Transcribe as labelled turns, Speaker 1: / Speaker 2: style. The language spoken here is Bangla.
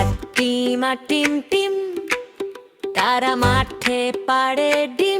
Speaker 1: হাট্টিমা টিম টিম তারা মাঠে পাড়ে ডিম।